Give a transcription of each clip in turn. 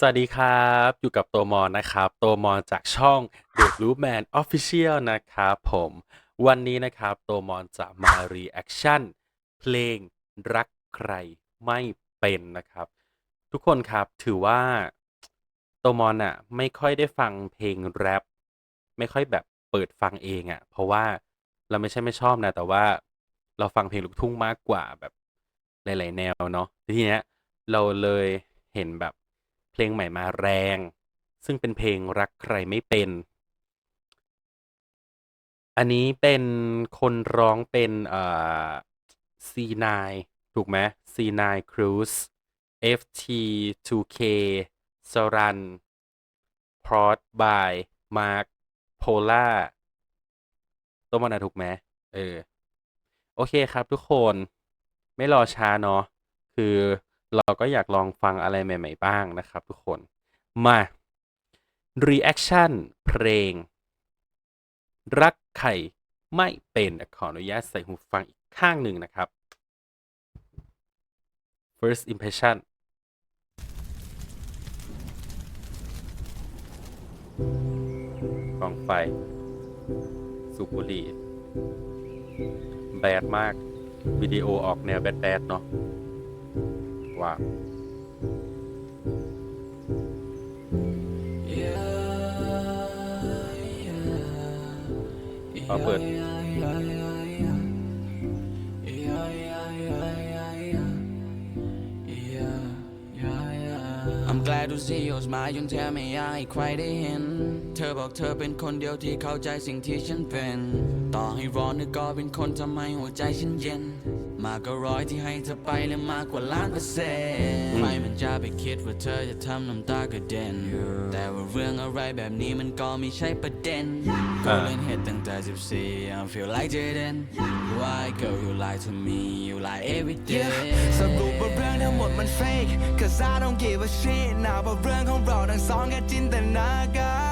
สวัสดีครับ อยู่กับตัวมอนนะครับ ตัวมอนจากช่อง The Blue Man Official นะครับผม วันนี้นะครับ ตัวมอนจะมา reaction เพลงรักใครไม่เป็นนะครับ ทุกคนครับถือว่าตัวมอนอะไม่ค่อยได้ฟังเพลงแรปไม่ค่อยแบบเปิดฟังเองอะเพราะว่าเราไม่ใช่ไม่ชอบนะ แต่ว่าเราฟังเพลงลูกทุ่งมากกว่าแบบหลาย ๆ แนวเนาะทีเนี้ยเราเลยเห็นแบบ เพลงใหม่มาแรง ซึ่งเป็นเพลงรักใครไม่เป็น อันนี้เป็นคนร้องเป็นเอ่อ C9 ถูกไหม C9 Cruise FT2K Saran Prod by Mark Pola ตัวมันอะถูกไหมเออ โอเคครับทุกคนไม่รอช้าเนาะคือ เราก็อยากลองฟังอะไรใหม่ ๆ บ้างนะครับทุกคน มา reaction เพลง รักใครไม่เป็นขออนุญาตใส่หูฟังอีกข้างหนึ่งนะครับ first impression กองไฟ สูบบุหรี่แบดมาก วิดีโอออกแนวแบดๆเนาะ ว้าวพอเปิด I'm glad to see your smile ยังแทบไม่อยากให้ใครได้เห็น เธอบอกเธอเป็นคนเดียวที่เข้าใจสิ่งที่ฉันเป็น ต่อให้ร้อนก็เป็นคนทำให้หัวใจฉันเย็น มากกว่าร้อยที่ให้เธอไปและมากกว่าล้านเปอร์เซ็นต์ใครมันจะไปคิดว่าเธอจะทำน้ำตากระเด็น แต่ว่าเรื่องอะไรแบบนี้มันก็ไม่ใช่ประเด็น ก็เล่นเหตุตั้งแต่ 14 I feel like Jaden Why girl you lie to me you lie every day สรุปว่าเรื่องทั้งหมดมัน fake Cause I don't give a shit นะว่าเรื่องของเราทั้งสองแค่จินตนาการเสมือน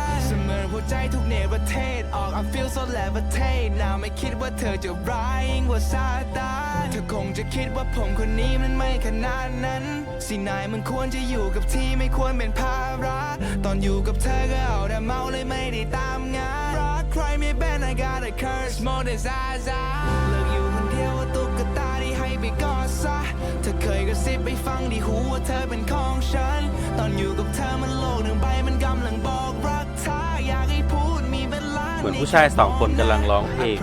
หัวใจทุกเนรเทศออก I feel so levitate นะไม่คิดว่าเธอจะร้ายยิ่งกว่าซาตานเธอคงจะคิดว่าผมคนนี้มันไม่ขนาดนั้น สินายมันควรจะอยู่กับที่ไม่ควรเป็นภาระ ตอนอยู่กับเธอก็เอาแต่เมาเลยไม่ได้ตามงานรักใครไม่เป็น I got a curse more than Zaza เลิกอยู่คนเดียวว่าตุ๊กตาที่ให้ไปกอดซะ เธอเคยกระซิบไปฟังที่หูว่าเธอเป็นของฉัน ตอนอยู่กับเธอมันโลกหนึ่งใบ มือนผู้ชายสองคนกำลังร้องเพลง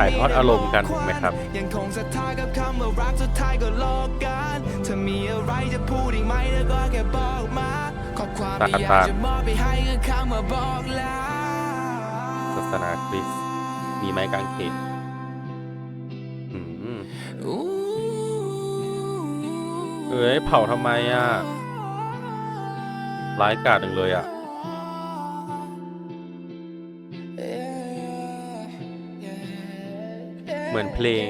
ถ่ายทอดอารมณ์กันถูกไหมครับยังคงศรัทธากับคำว่ารักสุดท้ายก็โลกกันเธอมีอะไรจะพูดอีกไหมเธอก็แค่บอกมาขอบความที่อยากจะมอบไปให้ก็คำว่าบอกลาศาสนาคริสต์มีไม้กางเขนอืมเอ้ยเผาทำไมอะร้ายกาจหนึ่งเลยอะ เหมือนเพลง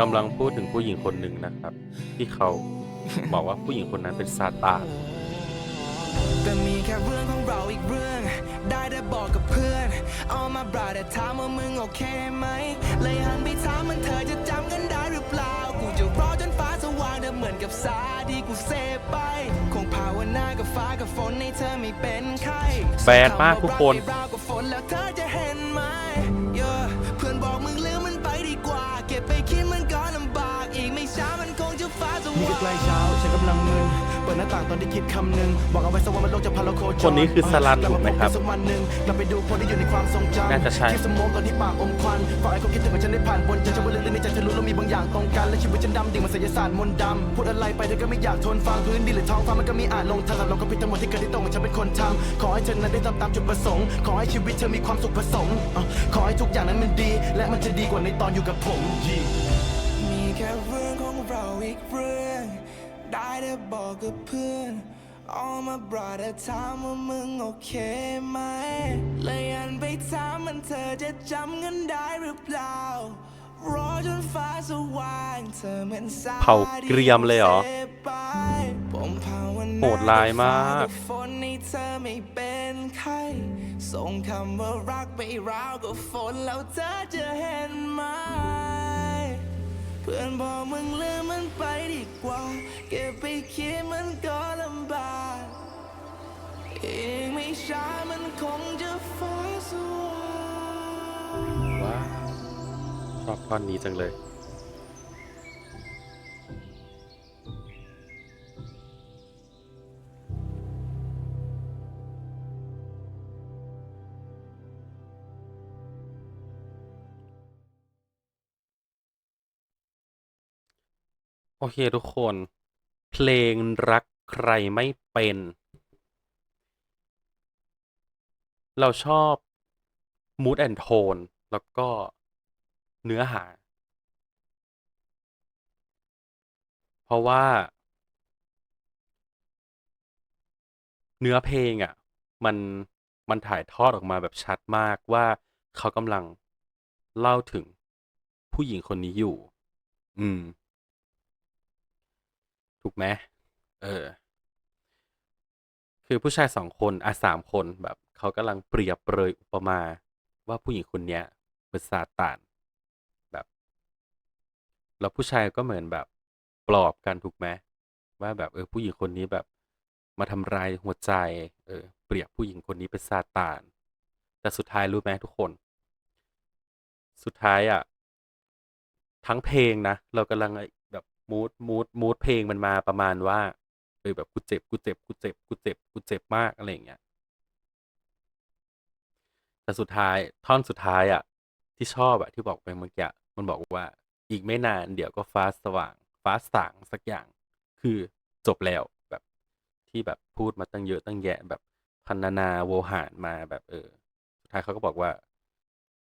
กำลังพูดถึงผู้หญิงคนหนึ่งนะครับ ที่เขาบอกว่าผู้หญิงคนนั้นเป็นซาตานแต่มีแค่เรื่องของเราอีกเรื่อง ได้แต่บอกกับเพื่อนเอามาบราแต่ถามว่ามึงโอเคไหม เลยหันไปถามมันเธอจะจำกันได้หรือเปล่า กูจะรอจนฟ้าสว่างเธอเหมือนกับสาที่กูเสพไป คงภาวนากับฟ้ากับฝนให้เธอไม่เป็นไข้แบดมากทุกคน ดหน้าต่างตอนที่คิดคำหนึ่งบอกเอาไว้สักวันมันโลกจะพาเราโคจรคนนี้คือสลันถูกไหมครับสักวันหนึ่งเราไปดูคนที่อยู่ในความทรงจำน่าจะใช่คิดสมองตอนที่ปากอมควันฝากให้ความคิดถึงของฉันได้ผ่านบนใจฉันว่าลึกๆในใจฉันรู้เรามีบางอย่างตรงกันและชีวิตฉันดำดิ่งเหมันศิลศาสตร์มนต์ดำพูดอะไรไปเธอก็ไม่อยากทนฟังพื้นดินหรือท้องฟ้ามันก็มีอ่านลงทางกับเราก็ผิดทั้งหมดที่เกิดที่ตรงกับฉันเป็นคนทำขอให้เธอนั้นได้ทำตามจุดประสงค์ขอให้ชีวิตเธอมีความสุขผสมอะขอให้ทุกอย่างนั้นมันดี และมันจะดีกว่าในตอนอยู่กับผม Yeah มีแค่เรื่องของเราอีกเรื่อง ได้แต่บอกกับเพื่อน All my brother ถามว่ามึงโอเคไหมเลยอันไปถามมันเธอจะจำกันได้หรือเปล่ารอจนฟ้าสว่างเธอเหมือนสายเผาเกรียมเลยเหรอที่ไปผมภาวนาโหดร้ายมากบฝนให้เธอไม่เป็นไข้ส่งคำว่ารักไปราวกับฝนแล้วเธอจะเห็นไหม เพื่อนบอกมึงเลืมมันไปดีกว่า เก็บไปคิดมันก็ลำบากอีกไม่ช้ามันคงจะฟ้าสว่าง ว้าวชอบท่อนนี้จังเลย โอเคทุกคน เพลงรักใครไม่เป็น เราชอบ mood and tone แล้วก็เนื้อหา เพราะว่า เนื้อเพลงอะ มันมันถ่ายทอดออกมาแบบชัดมากว่าเขากำลังเล่าถึงผู้หญิงคนนี้อยู่ อืม ถูกไหมเออ คือผู้ชายสองคนอะสามคนแบบเขากำลังเปรียบเปรยอุปมาว่าผู้หญิงคนเนี้ยเป็นซาตานแบบ แล้วผู้ชายก็เหมือนแบบปลอบกันถูกไหมว่าแบบเออผู้หญิงคนนี้แบบ มาทำร้ายหัวใจ เออ เปรียบผู้หญิงคนนี้เป็นซาตาน แต่สุดท้ายรู้ไหมทุกคน สุดท้ายอะ ทั้งเพลงนะเรากำลังแบบ มูดมูดมูดเพลงมันมาประมาณว่าเออแบบกูเจ็บกูเจ็บกูเจ็บกูเจ็บกูเจ็บมากอะไรอย่างเงี้ยแต่สุดท้ายท่อนสุดท้ายอะ ที่ชอบอะที่บอกไปเมื่อกี้มันบอกว่า อีกไม่นานเดี๋ยวก็ฟ้าสว่าง ฟ้าสางสักอย่าง คือจบแล้วแบบที่แบบพูดมาตั้งเยอะตั้งแยะแบบพันนานาโวหารมาแบบเออ สุดท้ายเขาก็บอกว่า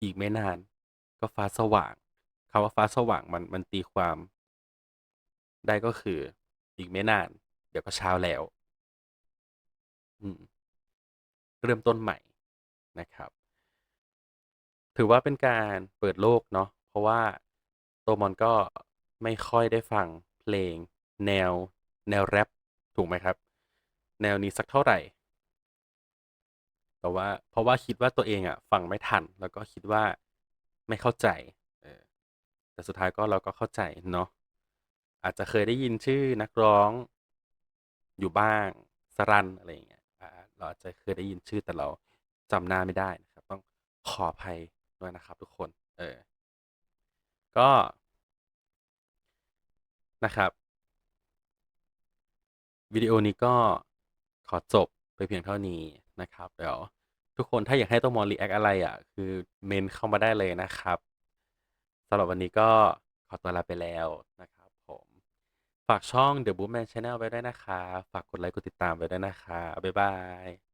อีกไม่นาน ก็ฟ้าสว่างคำว่าฟ้าสว่างมันมันตีความ ได้ก็คืออีกไม่นาน เดี๋ยวก็เช้าแล้ว อืม เริ่มต้นใหม่นะครับ ถือว่าเป็นการเปิดโลกเนาะเพราะว่าตัวมอนก็ไม่ค่อยได้ฟังเพลง แนว แนวแรปถูกไหมครับ แนวนี้สักเท่าไหร่ แต่ว่าเพราะว่าคิดว่าตัวเองอะฟังไม่ทัน แล้วก็คิดว่าไม่เข้าใจแต่สุดท้ายก็เราก็เข้าใจเนาะ อาจจะเคยได้ยินชื่อนักร้องอยู่บ้างสรันอะไรอย่างเงี้ยอ่าเราอาจจะเคยได้ยินชื่อแต่เราจำหน้าไม่ได้นะครับ ต้องขออภัยด้วยนะครับ ทุกคน เออ ก็นะครับวิดีโอนี้ก็ขอจบไปเพียงเท่านี้นะครับ เดี๋ยวทุกคนถ้าอยากให้ตัวมอรีแอคอะไรอะ คือเมนเข้ามาได้เลยนะครับสำหรับวันนี้ก็ขอตัวลาไปแล้วนะครับ ฝากช่อง The Bookman Channel ไว้ด้วยนะคะฝากกดไลค์ กดติดตามไว้ด้วยนะคะบ๊ายบาย